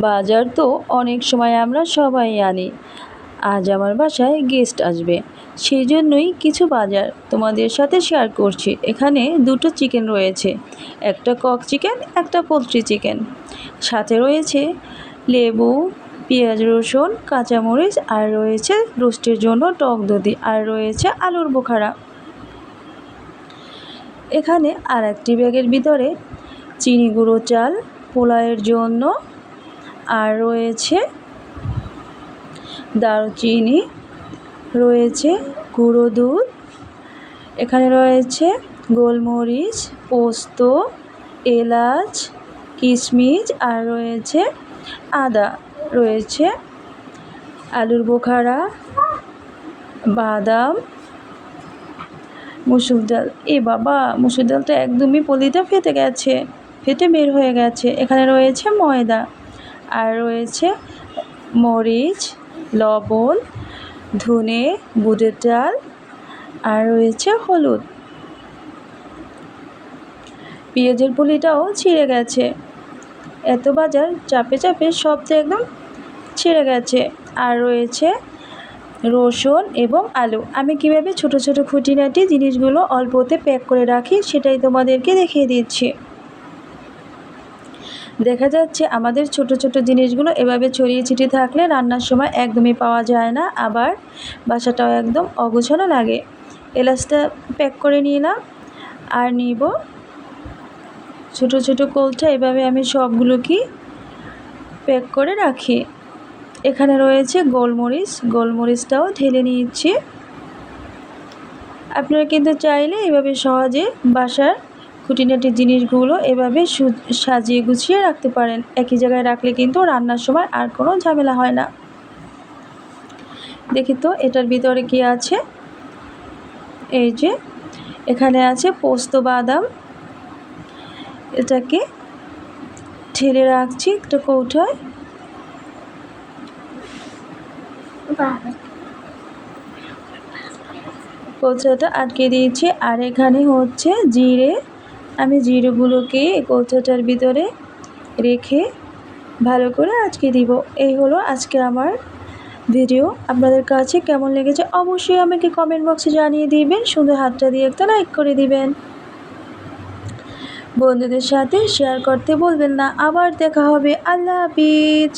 বাজার তো অনেক সময় আমরা সবাই আনি। আজ আমার বাসায় গেস্ট আসবে। সেই জন্যই কিছু বাজার তোমাদের সাথে শেয়ার করছি। এখানে দুটো চিকেন রয়েছে। একটা কক চিকেন একটা পোলট্রি চিকেন সাথে রয়েছে লেবু, পেঁয়াজ, রসুন, কাঁচামরিচ, আর রয়েছে রোস্টের জন্য টক দধি, আর রয়েছে আলুর বোখারা। এখানে আর একটি ব্যাগের ভিতরে চিনি গুঁড়ো চাল, পোলাওয়ের জন্য আর রয়েছে দারুচিনি, রয়েছে গুঁড়ো দুধ, এখানে রয়েছে গোলমরিচ, পোস্ত, এলাচ, কিশমিশ আর রয়েছে আদা, রয়েছে আলুর বোখারা, বাদাম, মুসুর ডাল। এ বাবা, মুসুর ডালটা একদমই পলিতে ফেটে গেছে, ফেটে বের হয়ে গেছে। এখানে রয়েছে ময়দা। আর রয়েছে মরিচ, লবণ, ধনে বুটের ডাল, আর রয়েছে হলুদ। পেঁয়াজের পুলিটাও ছিঁড়ে গেছে। এত বাজার চাপে চাপে সব তো একদম ছিঁড়ে গেছে। আর রয়েছে রসুন এবং আলু। আমি কীভাবে ছোট ছোট খুঁটিনাটি জিনিসগুলো অল্পতে প্যাক করে রাখি সেটাই তোমাদেরকে দেখিয়ে দিচ্ছি। দেখা যাচ্ছে আমাদের ছোট ছোট জিনিসগুলো এভাবে ছড়িয়ে ছিটিয়ে থাকলে রান্নার সময় একদমই পাওয়া যায় না। আবার বাসাটাও একদম অগোছানো লাগে। এলাচটা প্যাক করে নিলাম আর নিব। ছোট ছোট কলটা এভাবে আমি সবগুলোকে প্যাক করে রাখি। এখানে রয়েছে গোলমরিচ, গোলমরিচটাও ঢেলে নিচ্ছি আপনারা কিন্তু চাইলে এভাবে সহজে বাসার খুঁটিনাটি জিনিসগুলো এভাবে সাজিয়ে গুছিয়ে রাখতে পারেন। একই জায়গায় রাখলে কিন্তু রান্নার সময় আর কোনো ঝামেলা হয় না। দেখি তো, এটার ভিতরে কি আছে? এই যে, এখানে আছে পোস্ত বাদাম। এটাকে ঠেলে রাখছি একটা কৌটায় কৌচাটা আটকে দিয়েছি। আর এখানে হচ্ছে জিরে। আমি জিরেগুলোকে কৌচাটার ভিতরে রেখে ভালো করে আজকে দিব। এই হলো আজকে আমার ভিডিও। আপনাদের কাছে কেমন লেগেছে অবশ্যই আমাকে কমেন্ট বক্সে জানিয়ে দিবেন। সুন্দর হাতটা দিয়ে একটা লাইক করে দিবেন। বন্ধুদের সাথে শেয়ার করতে বলবেন না। আবার দেখা হবে। আল্লাহ হাফিজ।